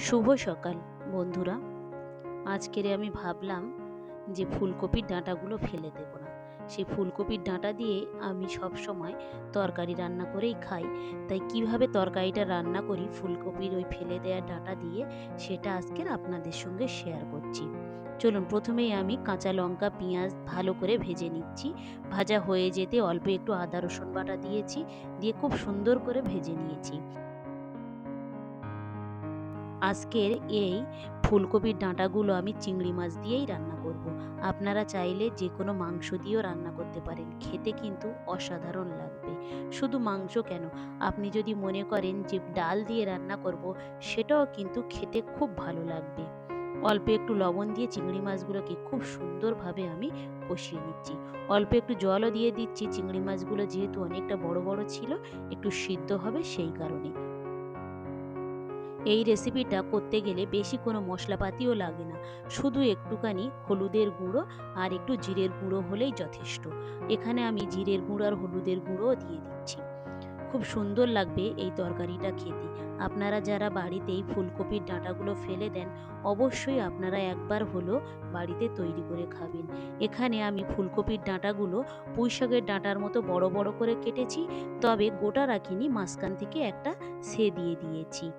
শুভ সকাল, বন্ধুরা। আজকের আমি ভাবলাম যে ফুলকপির ডাঁটাগুলো ফেলে দেবো না। সেই ফুলকপির ডাঁটা দিয়ে আমি সব সময় তরকারি রান্না করেই খাই। তাই কীভাবে তরকারিটা রান্না করি, ফুলকপির ওই ফেলে দেওয়া ডাঁটা দিয়ে, সেটা আজকের আপনাদের সঙ্গে শেয়ার করছি। চলুন, প্রথমেই আমি কাঁচা লঙ্কা, পেঁয়াজ ভালো করে ভেজে নিচ্ছি। ভাজা হয়ে যেতে অল্প একটু আদা রসুন বাটা দিয়েছি, দিয়ে খুব সুন্দর করে ভেজে নিয়েছি। আজকের এই ফুলকপির ডাঁটাগুলো আমি চিংড়ি মাছ দিয়েই রান্না করব। আপনারা চাইলে যে কোনো মাংস দিয়েও রান্না করতে পারেন। খেতে কিন্তু অসাধারণ লাগবে। শুধু মাংস কেন? আপনি যদি মনে করেন যে ডাল দিয়ে রান্না করব, সেটাও কিন্তু খেতে খুব ভালো লাগবে। অল্প একটু লবণ দিয়ে চিংড়ি মাছগুলোকে খুব সুন্দরভাবে আমি কষিয়ে নিচ্ছি। অল্প একটু জলও দিয়ে দিচ্ছি। চিংড়ি মাছগুলো যেহেতু অনেকটা বড় বড় ছিল, একটু সিদ্ধ হবে সেই কারণে। এই রেসিপিটা করতে গেলে বেশি কোনো মশলাপাতিও লাগে না। শুধু একটুখানি হলুদের গুঁড়ো আর একটু জিরের গুঁড়ো হলেই যথেষ্ট। এখানে আমি জিরের গুঁড়ো আর হলুদের গুঁড়োও দিয়ে দিচ্ছি। খুব সুন্দর লাগবে এই তরকারিটা খেতে। আপনারা যারা বাড়িতে এই ফুলকপির ডাঁটাগুলো ফেলে দেন, অবশ্যই আপনারা একবার হলো বাড়িতে তৈরি করে খাবেন। এখানে আমি ফুলকপির ডাঁটাগুলো পুঁই শাকের ডাঁটার মতো বড় বড় করে কেটেছি, তবে গোটা রাখিনি, মাঝখান থেকে একটা সে দিয়ে দিয়েছি।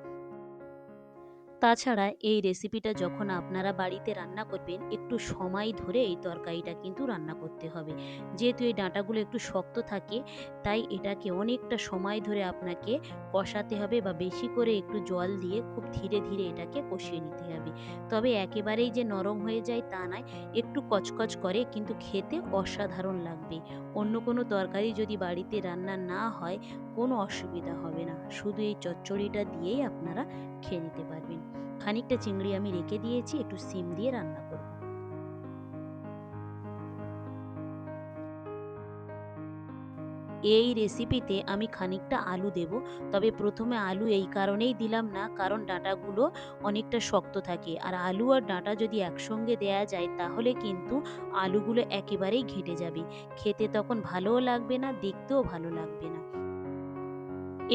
তাছাড়া এই রেসিপিটা যখন আপনারা বাড়িতে রান্না করবেন একটু সময় ধরে এই তরকারিটা কিন্তু রান্না করতে হবে। যেহেতু এই ডাঁটাগুলো একটু শক্ত থাকে তাই এটাকে অনেকটা সময় ধরে আপনাকে কষাতে হবে বা বেশি করে একটু জল দিয়ে খুব ধীরে ধীরে এটাকে কষিয়ে নিতে হবে। তবে একেবারেই যে নরম হয়ে যায় তা নয় একটু কচকচ করে কিন্তু খেতে অসাধারণ লাগবে। অন্য কোনো তরকারি যদি বাড়িতে রান্না না হয় কোনো অসুবিধা হবে না। শুধু এই চচ্চড়িটা দিয়েই আপনারা খেয়ে নিতে পারবেন। খানিকটা চিংড়ি আমি রেখে দিয়েছি, একটু সিম দিয়ে রান্না করব। এই রেসিপিতে আমি খানিকটা আলু দেব, তবে প্রথমে আলু এই কারণেই দিলাম না, কারণ ডাঁটাগুলো অনেকটা শক্ত থাকে। আর আলু আর ডাঁটা যদি একসঙ্গে দেয়া যায়, তাহলে কিন্তু আলুগুলো একেবারেই ঘেটে যাবে। খেতে তখন ভালোও লাগবে না, দেখতেও ভালো লাগবে না।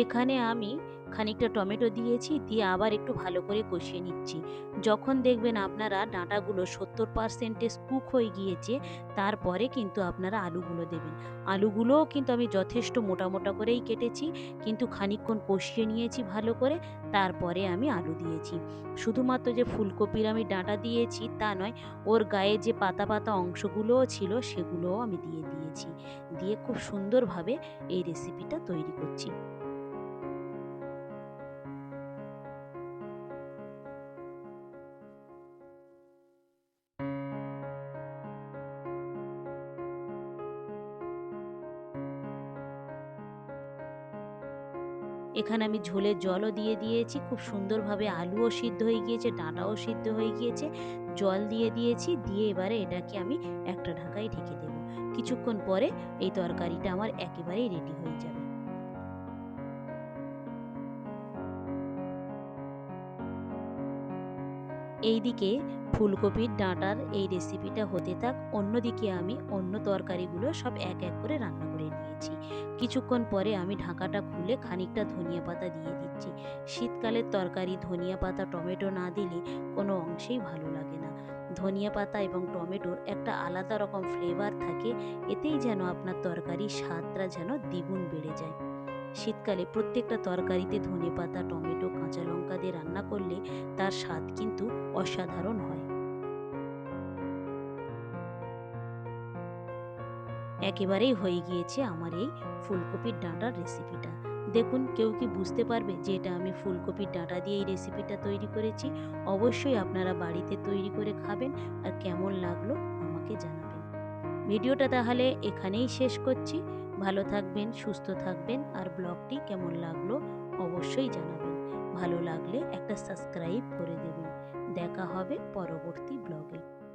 এখানে আমি খানিকটা টমেটো দিয়েছি, দিয়ে আবার একটু ভালো করে কষিয়ে নিচ্ছি। যখন দেখবেন আপনারা ডাঁটাগুলো সত্তর পার্সেন্টে কুক হয়ে গিয়েছে, তারপরে কিন্তু আপনারা আলুগুলো দেবেন। আলুগুলোও কিন্তু আমি যথেষ্ট মোটা মোটা করেই কেটেছি, কিন্তু খানিকক্ষণ কষিয়ে নিয়েছি ভালো করে, তারপরে আমি আলু দিয়েছি। শুধুমাত্র যে ফুলকপির আমি ডাঁটা দিয়েছি তা নয়, ওর গায়ে যে পাতা পাতা অংশগুলোও ছিল সেগুলোও আমি দিয়ে দিয়েছি। দিয়ে খুব সুন্দরভাবে এই রেসিপিটা তৈরি করছি। এখানে আমি ঝোলে জলও দিয়ে দিয়েছি, খুব সুন্দরভাবে আলুও সিদ্ধ হয়ে গিয়েছে, ডাঁটাও সিদ্ধ হয়ে গিয়েছে, জল দিয়ে দিয়েছি, দিয়ে এবারে এটাকে আমি একটা ঢাকায় ঢেকে দেবো। কিছুক্ষণ পরে এই তরকারিটা আমার একেবারেই রেডি হয়ে যাবে। এইদিকে ফুলকপির ডাঁটার এই রেসিপিটা হতে থাক, অন্যদিকে আমি অন্য তরকারিগুলো সব এক এক করে রান্না করে নিয়েছি। কিছুক্ষণ পরে আমি ঢাকাটা খুলে খানিকটা ধনিয়া পাতা দিয়ে দিচ্ছি। শীতকালের তরকারি ধনিয়া পাতা, টমেটো না দিলে কোনো অংশেই ভালো লাগে না। ধনিয়া পাতা এবং টমেটোর একটা আলাদা রকম ফ্লেভার থাকে, এতেই যেন আপনার তরকারির স্বাদটা যেন দ্বিগুণ বেড়ে যায়। শীতকালে প্রত্যেকটা তরকারিতে ধনে পাতা, টমেটো, কাঁচা লঙ্কা দিয়ে রান্না করলে তার স্বাদ কিন্তু অসাধারণ হয়। একেবারেই হয়ে গিয়েছে আমার এই ফুলকপির ডাঁটার রেসিপিটা। দেখুন, কেউ কি বুঝতে পারবে যে এটা আমি ফুলকপির ডাঁটা দিয়ে এই রেসিপিটা তৈরি করেছি? অবশ্যই আপনারা বাড়িতে তৈরি করে খাবেন আর কেমন লাগল আমাকে জানাবেন। ভিডিওটা তাহলে এখানেই শেষ করছি। ভালো থাকবেন, সুস্থ থাকবেন আর ব্লগটি কেমন লাগল অবশ্যই জানাবেন। ভালো লাগলে একটা সাবস্ক্রাইব করে দেবেন। দেখা হবে পরবর্তী ব্লগে।